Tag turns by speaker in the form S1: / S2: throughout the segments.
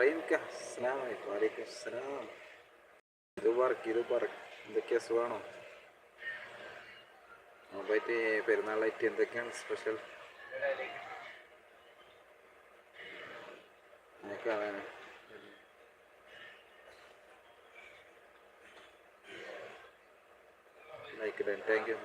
S1: റഹീംക്ക അസ്സലാം വലൈക്കും അസ്സലാം. ഇത് വർക്ക് ഇത് വർക്ക്. എന്തൊക്കെയാ സുഖമാണോ നോമ്പായിട്ട് പെരുന്നാളായിട്ട് എന്തൊക്കെയാണ് സ്പെഷ്യൽ? നോക്കാം ലൈക്ക് ഇടാൻ thank you.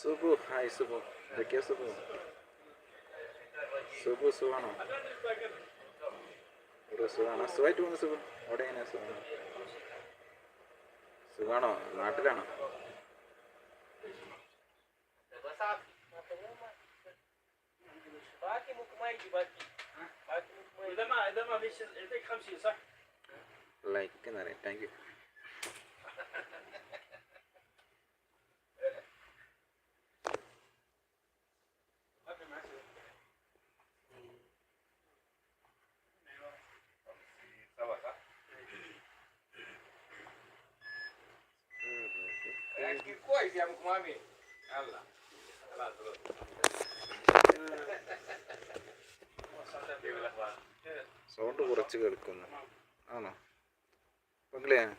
S1: Subu hi Subu എന്തൊക്കെയാ സുബു സുബു സുഖാണോ ഒരു സുഖാണോ സുഖമായിട്ട് പോകുന്നു സുഖം അവിടെ എവിടെയാണ് സുഖം? സുഖാണോ? നാട്ടിലാണോ? ലൈക്ക് എന്നറിയാം.
S2: Thank you. കഴിക്കാം കുമാമി അല്ല
S1: സൗണ്ട് കുറച്ച് കേൾക്കുന്നു. ആണോ? പങ്കിളിയാണ്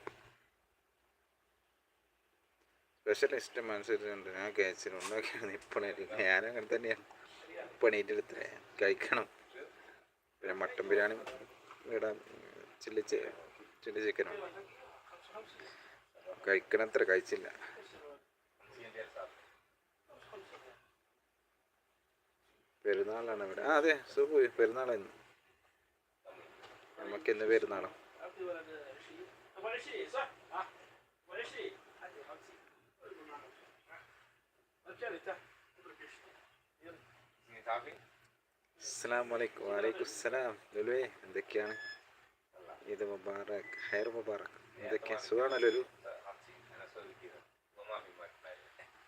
S1: സ്പെഷ്യൽ ഇഷ്ടം അനുസരിച്ചുണ്ട് ഞാൻ ക്യാച്ചിന് ഉണ്ടാക്കിയാണ് ഇപ്പണേരിക്കും ഞാനങ്ങനെ തന്നെയാണ് പണിയിട്ടെടുത്തേ കഴിക്കണം. പിന്നെ മട്ടൻ ബിരിയാണി ഇടാൻ ചില്ലി ചില്ലി ചിക്കനും. കഴിക്കണത്ര കഴിച്ചില്ല. പെരുന്നാളാണ് ഇവിടെ ആ അതെ സുഖു പെരുന്നാളാണ് നമുക്കിന്ന് പെരുന്നാളോ. അസ്സാമലൈക്കും വാലൈക്കും അസ്സലാം ലുലുവേ എന്തൊക്കെയാണ്? ഇത് മുബാറക് ഹൈർ മുബാറക്. എന്തൊക്കെയാണ് സുഖമാണ് ലുലു?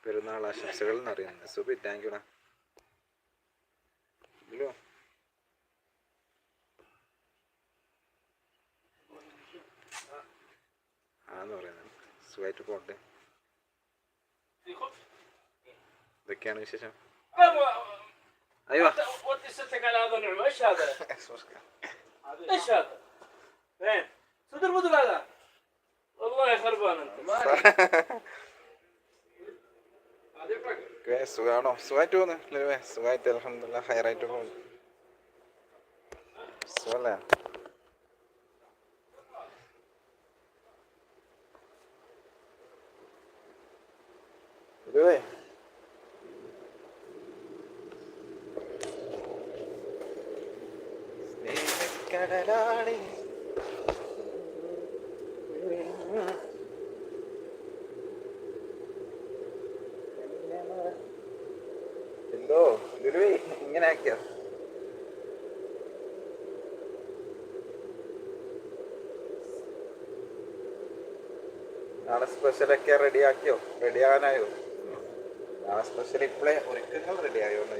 S1: പെരുന്നാൾ ആശംസകൾ എന്നറിയാം സുബി താങ്ക് യുടാ ലുലു ആന്ന് പറയുന്നത് സുഖമായിട്ട് പോട്ടെ
S2: في خبز
S1: ഇതൊക്കെയാണ് വിശേഷം
S2: أبو-
S1: അയ്യോ
S2: ودي ستك على هذا النعمه ايش هذا؟ ايش هذا؟ فين؟ صدر بدر هذا والله خربان انت ما هذه فرق
S1: ഓക്കേ, സുഖാണോ? സുഖമായിട്ട് പോകുന്നു ലുലുവേ സുഖമായിട്ട് അലഹമില്ല ഹയറായിട്ട് പോകുന്നു സുഖല്ലേ? ലുലുവേ ലുലുവേ ഇങ്ങനെ ആക്കിയോ നാളെ സ്പെഷ്യലൊക്കെ റെഡിയാക്കിയോ? ആക്കിയോ റെഡി ആകാനായോ നാളെ സ്പെഷ്യൽ ഇപ്പോഴേ ഒരുക്കങ്ങൾ റെഡി ആയോ എന്ന്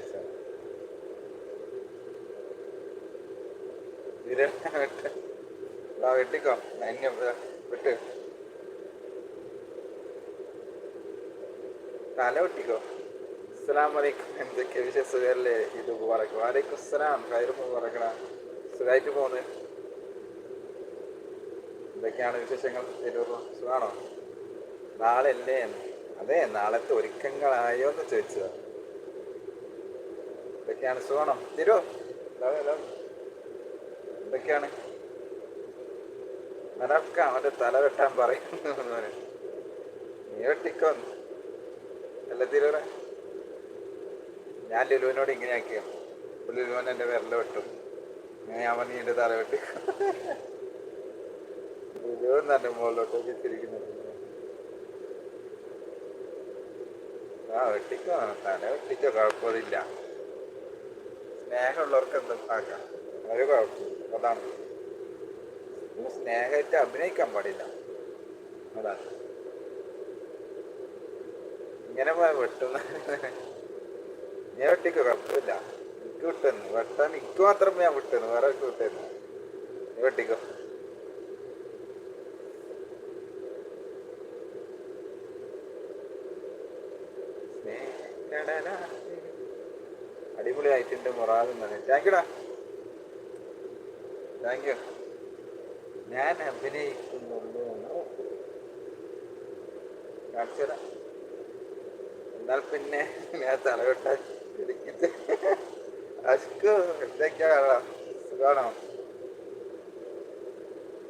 S1: വിട്ട് ആ വെട്ടിക്കോ. എന്നെ വിട്ട്. തല വെട്ടിക്കോ. അസ്സലാം വലൈക്കും എന്തൊക്കെ വിശേഷ? സുഖല്ലേ? ഇത് മുബാറക്ക് വാലൈക്കും അസ്സലാം. ഹൈർ മുബാറക്കണ സുഖമായിട്ട് പോന്ന് എന്തൊക്കെയാണ് വിശേഷങ്ങൾ? തിരൂർ സുഖാണോ? നാളെ അല്ലേ അതെ നാളത്തെ ഒരുക്കങ്ങളായോ എന്ന് ചോദിച്ചതാ. എന്തൊക്കെയാണ്? സുഖാണോ? തിരൂ? എന്തൊക്കെയാണ്? നിനക്ക് അവന്റെ തല വെട്ടാൻ പറയുന്നു നീ വെട്ടിക്കോ. അല്ല തിരൂറെ ഞാൻ ലുലുവിനോട് ഇങ്ങനെ ലുലുവൻ എന്റെ വിരൽ വെട്ടും. ഞാൻ നീ എന്റെ തല വെട്ടി. ലുലുവൻ തന്നെ മുകളിലോട്ടൊക്കെ വെച്ചിരിക്കുന്നു ആ വെട്ടിക്കോ. തല വെട്ടിക്കോ. കുഴപ്പമില്ല. സ്നേഹമുള്ളവർക്ക് എന്തും ആക്കാം. ഒരു കുഴപ്പമില്ല. അതാണ്. സ്നേഹമായിട്ട് അഭിനയിക്കാൻ പാടില്ല. അതാണ്. ഇങ്ങനെ പോയാ വെട്ടുന്ന ഞാൻ ഒട്ടിക്ക് കുഴപ്പമില്ല എനിക്ക് വിട്ടുന്നു. വെട്ടാൻ എനിക്ക് മാത്രം ഞാൻ വിട്ടുന്നു. വേറെ ആർക്ക് വിട്ടുന്നു. നീ വെട്ടിക്കോ. അടിപൊളിയായിട്ടുണ്ട് മൊറാദ് താങ്ക് യുടാ താങ്ക് യു ഞാൻ അഭിനയിക്കുന്നുള്ളൂ. കാണിച്ചു എന്നാൽ പിന്നെ ഞാൻ തലവെട്ടാൻ ഇരിക്കട്ടെ അശുക്ക് എന്തൊക്കെയാ സുഖമാണോ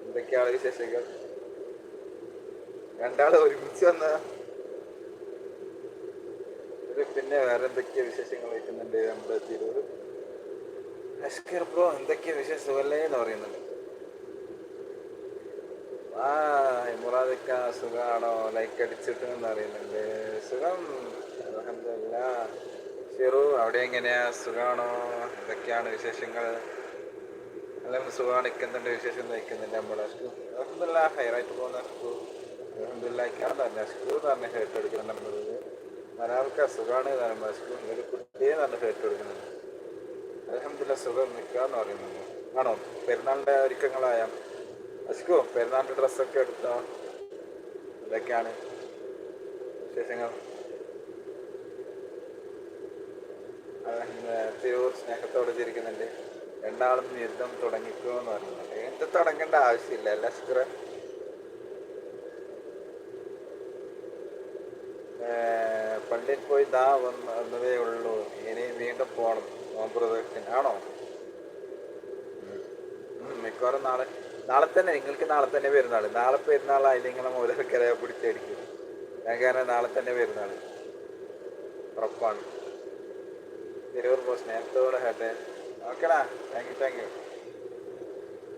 S1: എന്തൊക്കെയാണ് വിശേഷങ്ങൾ? രണ്ടാൾ ഒരുമിച്ച് വന്ന പിന്നെ വേറെ എന്തൊക്കെയാ വിശേഷങ്ങൾ വയ്ക്കുന്നുണ്ട് നമ്മുടെ തിരൂർ അഷ്കർ ബ്രോ എന്തൊക്കെയാ വിശേഷം? സുഖല്ലേ എന്ന് പറയുന്നുണ്ട്. ആ ഇമുറാദിക്ക സുഖമാണോ ലൈക്ക് അടിച്ചിട്ടുണ്ടെന്ന് അറിയുന്നുണ്ട് സുഖം. അൽഹംദുലില്ലാ. ഷിറു അവിടെ എങ്ങനെയാ? സുഖാണോ? എന്തൊക്കെയാണ് വിശേഷങ്ങൾ എല്ലാം സുഖമാണ്. നിൽക്കുന്നുണ്ട് വിശേഷം? നയിക്കുന്നില്ല അഷ്കു അലഹമില്ല ഹൈറായിട്ട് പോകുന്ന അഷ്കു അലഹമില്ല തന്നെ അഷ്കു തന്നെ ഹേർട്ട് എടുക്കണം നമ്മൾ ഒരാൾക്ക് സുഖമാണ് പറയുമ്പോൾ അഷ്കു ഒരു കുട്ടിയെ തന്നെ ഹേർട്ട് എടുക്കുന്നുണ്ട് അലഹമില്ല സുഖം നിൽക്കാന്ന് പറയുന്നത്. ആണോ? പെരുന്നാളിന്റെ ഒരുക്കങ്ങളായ? അഷ്കു പെരുന്നാളിന്റെ ഡ്രസ്സൊക്കെ എടുത്തോ? ഇതൊക്കെയാണ് വിശേഷങ്ങൾ? തിരൂർ സ്നേഹത്തോടെ ചിരിക്കുന്നുണ്ട്. രണ്ടാളും യുദ്ധം തുടങ്ങിക്കോ എന്ന് പറയുന്നുണ്ട് എന്ത് തുടങ്ങേണ്ട ആവശ്യമില്ല. അല്ല അഷ്കർ പള്ളിയിൽ പോയി ദാ വന്ന് വന്നതേ ഉള്ളൂ. ഇനി വീണ്ടും പോകണം നോമ്പുറത്തിന് ആണോ? മിക്കവാറും നാളെ നാളെ തന്നെ നിങ്ങൾക്ക് നാളെ തന്നെ പെരുന്നാൾ നാളെ പെരുന്നാളായി നിങ്ങളെ മൂലക്കര പിടിച്ചടിക്കും ഞാൻ കാരണം നാളെ തന്നെ പെരുന്നാൾ ഉറപ്പാണ്. തിരൂർ പോ സ്നേഹത്തോടെ ഹെഡ്. ഓക്കെടാ thank you thank you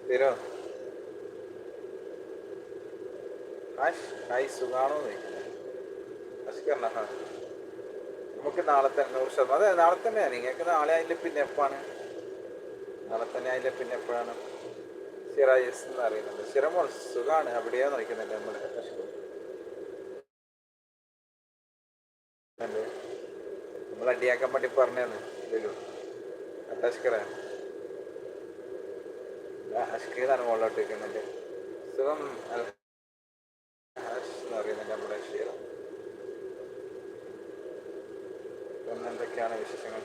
S1: Tirur Ash hi സുഖാണോ ചോദിക്കുന്നത് അഷ്കർണ ഹാ. നമുക്ക് നാളെ തന്നെ നൂറ് ശതമാനം. അതെ നാളെ തന്നെയാണ് നിങ്ങൾക്ക് നാളെ അതിന്റെ പിന്നെ എപ്പാണ്? നാളെ തന്നെ അതിന്റെ പിന്നെ എപ്പോഴാണ്? സിറായിസ് എന്ന് അറിയുന്നത് സിറമോൾ സുഖമാണ് അവിടെയാന്ന് നോക്കുന്നുണ്ട് നമ്മുടെ അഷ്കർ അല്ലേ നമ്മൾ അടിയാക്കാൻ വേണ്ടി പറഞ്ഞാണ് ഇതിലു. അത് അഷ്കറാണ് അഷ്കീറാണ് മുകളിലോട്ട് വെക്കുന്നുണ്ട് സുഖം. എന്ന് നമ്മുടെ എന്തൊക്കെയാണ് വിശേഷങ്ങൾ.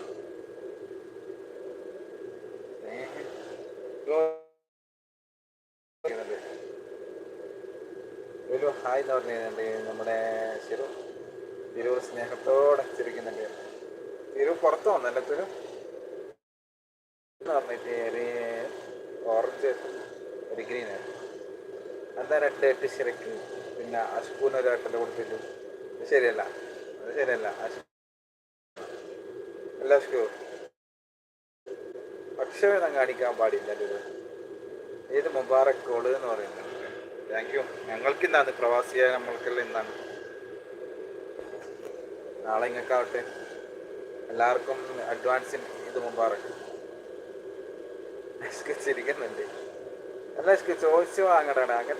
S1: ഒരു ഹായ് എന്ന് പറയുന്നുണ്ട് നമ്മുടെ ശിരു തിരൂർ തിരു പുറത്ത് വന്നല്ലോ എന്ന് പറഞ്ഞിട്ട് ഒരു ഓറഞ്ച് ഒരു ഗ്രീൻ എന്താ രണ്ട് എട്ട് പിന്നെ അഷ്കൂന് ഒരു എട്ടിൽ കൊടുത്തിട്ടു. ശരിയല്ല. അത് ശരിയല്ല. അല്ല അഷ്കു പക്ഷഭേദം കാണിക്കാൻ പാടില്ല ഇത്. ഏത് മുബാറക് കോൾ എന്ന് പറയുന്നത്. താങ്ക് യു ഞങ്ങൾക്ക് ഇന്നാണ് പ്രവാസിയായ നമ്മൾക്കെല്ലാം ഇന്നാണ്. നാളെ ഇങ്ങക്കാവട്ടെ. എല്ലാവർക്കും അഡ്വാൻസിൻ ഇത് മുബാറക് ചിരിക്കുന്നുണ്ട് അല്ല ചോദിച്ചു വാങ്ങടാണ് അങ്ങനത്തെ